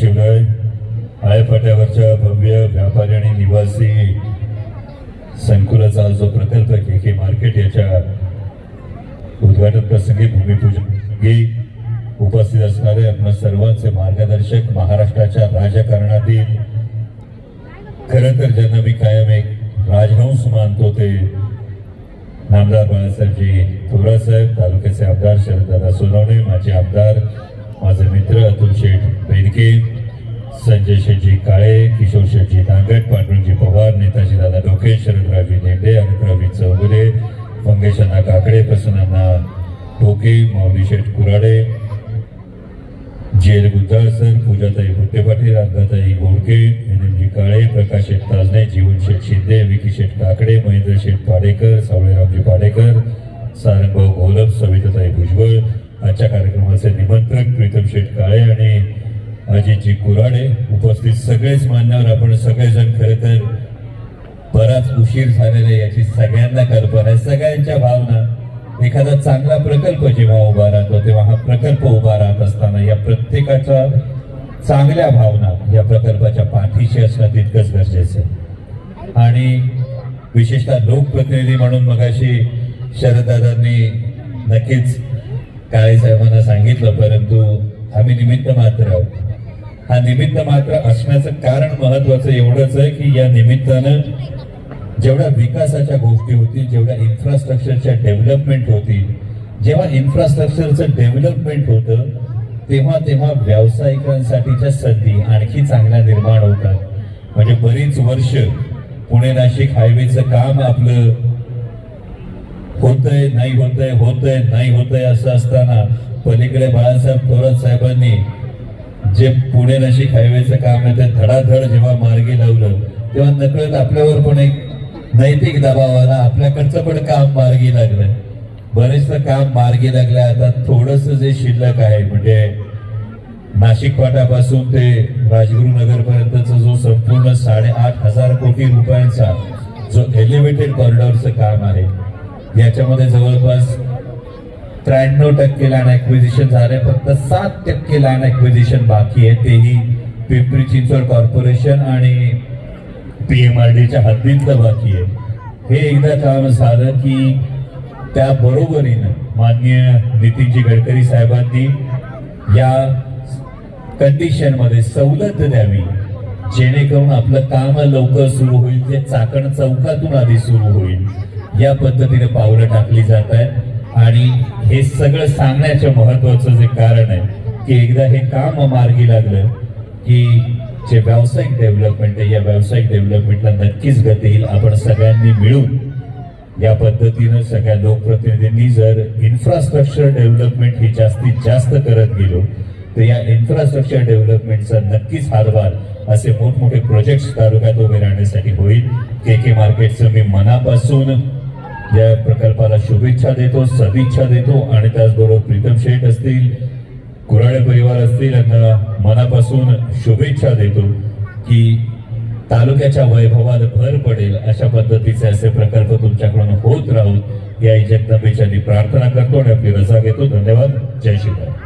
शिवराय आळेफाट्यावरच्या भव्य व्यापारी आणि निवासी संकुलाचा जो प्रकल्प के के मार्केट याच्या उद्घाटन प्रसंगी भूमिपूजन प्रसंगी उपस्थित असणारे आपण सर्वांचे मार्गदर्शक महाराष्ट्राच्या राजकारणातील खरं तर ज्यांना मी कायम एक राजहंस मानतो ते नामदार बाळासाहेबजी थोरासाहेब तालुक्याचे आमदार शरददादा सोनवणे माझे आमदार माझे मित्र अतुल शेठ बेनके संजय शेठजी काळे किशोर शेठजी नांगट पांडुरंगजी पवार नेताजी दादा डोके शरदरावजी नेंडे आणि प्रवीण चौगुले मंगेशांना काकडे प्रसन्नांना टोके माऊली शेठ कुराडे जेल गुंजाळ सर पूजाताई भुट्टे पाटील अंगाताई गोडके एनएमजी काळे प्रकाश शेठ ताजने जीवन शेठ शिंदे विकी शेठ काकडे महेंद्र शेठ पाडेकर सावळेरामजी पाडेकर सारंगभाऊ घोलप सविताताई भुजबळ आजच्या कार्यक्रमाचे निमंत्रक प्रीतम शेठ काळे आणि अजितजी कुराडे उपस्थित सगळेच मान्यवर आपण सगळेजण खरे तर बराच उशीर झालेला आहे याची सगळ्यांना कल्पना आहे. सगळ्यांच्या भावना एखादा चांगला प्रकल्प जेव्हा उभा राहतो तेव्हा हा प्रकल्प उभा राहत असताना या प्रत्येकाच्या चांगल्या भावना या प्रकल्पाच्या पाठीशी असणं तितकंच गरजेचं आहे. आणि विशेषतः लोकप्रतिनिधी म्हणून मगाशी शरददादांनी नक्कीच काळे साहेबांना सांगितलं परंतु आम्ही निमित्त मात्र आहोत. निमित्त मात्र असण्याचं कारण महत्वाचं एवढंच आहे की या निमित्तानं जेवढ्या विकासाच्या गोष्टी होती जेवढ्या इन्फ्रास्ट्रक्चरच्या डेव्हलपमेंट होती जेव्हा इन्फ्रास्ट्रक्चरचं डेव्हलपमेंट होतं तेव्हा तेव्हा व्यावसायिकांसाठीच्या संधी आणखी चांगल्या निर्माण होतात. म्हणजे बरीच वर्ष पुणे नाशिक हायवेचं काम आपलं होतंय नाही होतंय होतंय नाही होतंय असं असताना पलीकडे बाळासाहेब थोरात साहेबांनी जे पुणे नाशिक हायवेचं काम आहे ते धडाधड जेव्हा मार्गी लावलं तेव्हा नकळत आपल्यावर पण एक नैतिक दबाव आला आपल्याकडचं पण काम मार्गी लागलं. बरेचसं काम मार्गी लागलं आता थोडस जे शिल्लक आहे म्हणजे नाशिक पाटापासून ते राजगुरुनगर नगरपर्यंतचा जो संपूर्ण साडेआठ हजार कोटी रुपयांचा जो एलिव्हेटेड कॉरिडॉरचं काम आहे याच्यामध्ये जवळपास त्र्याण्णव टक्के लँड ऍक्विजिशन झाले फक्त सात टक्के लँड ऍक्विजिशन बाकी आहे. तेही पिंपरी चिंचवड कॉर्पोरेशन आणि प्री एम आर डीच्या हद्दीतलं बाकी आहे. हे एकदा काम झालं की त्या बरोबरीनं माननीय नितीनजी गडकरी साहेबांनी या कंडिशनमध्ये सवलत द्यावी जेणेकरून आपलं काम लवकर सुरू होईल ते चाकण चौकातून आधी सुरू होईल. या पद्धतीने पावलं टाकली जात आहेत. आणि हे सगळं सांगण्याचं महत्वाचं जे कारण आहे की एकदा हे काम मार्गी लागलं की जे व्यावसायिक डेव्हलपमेंट आहे या व्यावसायिक डेव्हलपमेंटला नक्कीच गती येईल. आपण सगळ्यांनी मिळून या पद्धतीनं सगळ्या लोकप्रतिनिधींनी जर इन्फ्रास्ट्रक्चर डेव्हलपमेंट ही जास्तीत जास्त करत गेलो तर या इन्फ्रास्ट्रक्चर डेव्हलपमेंटचा नक्कीच हातभार असे मोठमोठे प्रोजेक्ट तालुक्यात उभे राहण्यासाठी होईल. के के मार्केटचं मी मनापासून या प्रकल्पाला शुभेच्छा देतो सदिच्छा देतो आणि त्याचबरोबर प्रीतम शेठ असतील कुराळे परिवार असतील यांना मनापासून शुभेच्छा देतो की तालुक्याच्या वैभवात भर पडेल अशा पद्धतीचे असे प्रकल्प तुमच्याकडून होत राहून या जगदंबेच्या प्रार्थना करतो आणि आपली रजा घेतो. धन्यवाद. जय श्रीराम.